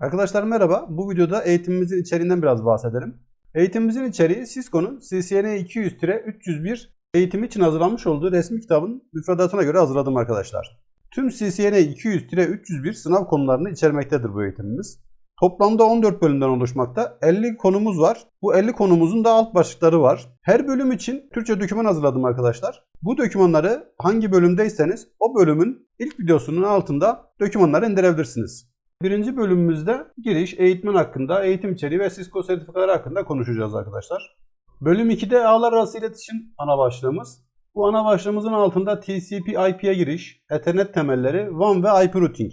Arkadaşlar merhaba. Bu videoda eğitimimizin içeriğinden biraz bahsedelim. Eğitimimizin içeriği Cisco'nun CCNA 200-301 eğitimi için hazırlanmış olduğu resmi kitabın müfredatına göre hazırladım arkadaşlar. Tüm CCNA 200-301 sınav konularını içermektedir bu eğitimimiz. Toplamda 14 bölümden oluşmakta. 50 konumuz var. Bu 50 konumuzun da alt başlıkları var. Her bölüm için Türkçe doküman hazırladım arkadaşlar. Bu dokümanları hangi bölümdeyseniz o bölümün ilk videosunun altında dokümanları indirebilirsiniz. Birinci bölümümüzde giriş, eğitmen hakkında, eğitim içeriği ve Cisco sertifikaları hakkında konuşacağız arkadaşlar. Bölüm 2'de ağlar arası iletişim ana başlığımız. Bu ana başlığımızın altında TCP IP'ye giriş, Ethernet temelleri, WAN ve IP routing.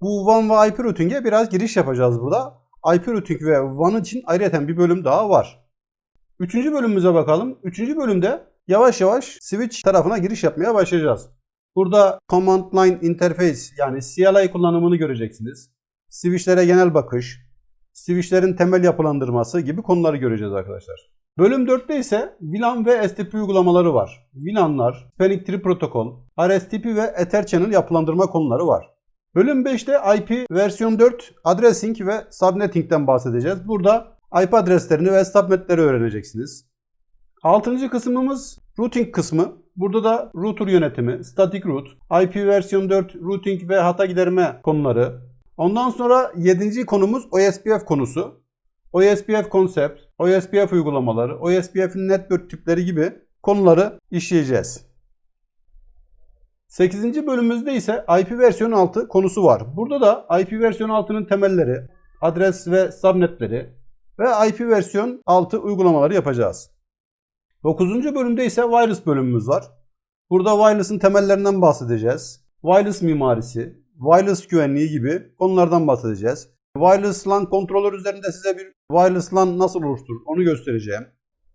Bu WAN ve IP routing'e biraz giriş yapacağız burada. IP routing ve WAN için ayrıca bir bölüm daha var. Üçüncü bölümümüze bakalım. Üçüncü bölümde yavaş yavaş switch tarafına giriş yapmaya başlayacağız. Burada Command Line Interface yani CLI kullanımını göreceksiniz. Switchlere genel bakış, switchlerin temel yapılandırması gibi konuları göreceğiz arkadaşlar. Bölüm 4'te ise VLAN ve STP uygulamaları var. VLAN'lar, Spanning Tree Protokol, RSTP ve Ether Channel yapılandırma konuları var. Bölüm 5'te IP versiyon 4 addressing ve subnetting'den bahsedeceğiz. Burada IP adreslerini ve subnetleri öğreneceksiniz. Altıncı kısmımız routing kısmı. Burada da router yönetimi, static root, IP versiyon 4 routing ve hata giderme konuları. Ondan sonra 7. konumuz OSPF konusu. OSPF konsept, OSPF uygulamaları, OSPF'in network tipleri gibi konuları işleyeceğiz. 8. bölümümüzde ise IP versiyon 6 konusu var. Burada da IP versiyon 6'nın temelleri, adres ve subnetleri ve IP versiyon 6 uygulamaları yapacağız. 9. bölümde ise wireless bölümümüz var. Burada wireless'ın temellerinden bahsedeceğiz. Wireless mimarisi, wireless güvenliği gibi konulardan bahsedeceğiz. Wireless LAN kontrolör üzerinde size bir wireless LAN nasıl oluşturur onu göstereceğim.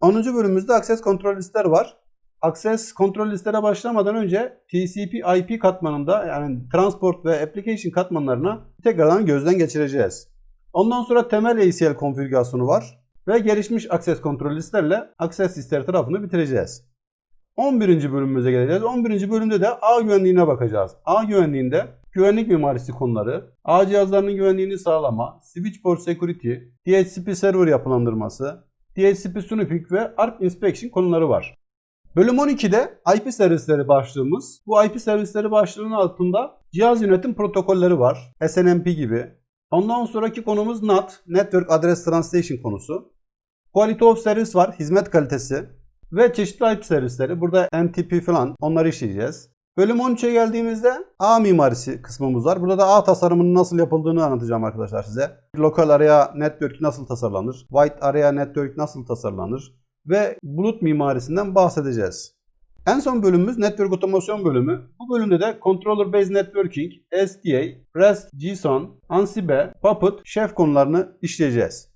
10. bölümümüzde access kontrol listeler var. Access kontrol listelere başlamadan önce TCP IP katmanında yani transport ve application katmanlarına tekrardan gözden geçireceğiz. Ondan sonra temel ACL konfigürasyonu var ve gelişmiş access kontrol listelerle access listeleri tarafını bitireceğiz. 11. bölümümüze geleceğiz. 11. bölümde de ağ güvenliğine bakacağız. Ağ güvenliğinde güvenlik mimarisi konuları, ağ cihazlarının güvenliğini sağlama, switch port security, DHCP server yapılandırması, DHCP snooping ve ARP inspection konuları var. Bölüm 12'de IP servisleri başlığımız. Bu IP servisleri başlığının altında cihaz yönetim protokolleri var. SNMP gibi. Ondan sonraki konumuz NAT, Network Address Translation konusu. Quality of Service var, hizmet kalitesi. Ve çeşitli IP servisleri. Burada NTP falan onları işleyeceğiz. Bölüm 13'e geldiğimizde ağ mimarisi kısmımız var. Burada da ağ tasarımının nasıl yapıldığını anlatacağım arkadaşlar size. Lokal area network nasıl tasarlanır? White area network nasıl tasarlanır? Ve bulut mimarisinden bahsedeceğiz. En son bölümümüz network otomasyon bölümü. Bu bölümde de Controller Based Networking, SDA, REST, JSON, Ansible, Puppet, Chef konularını işleyeceğiz.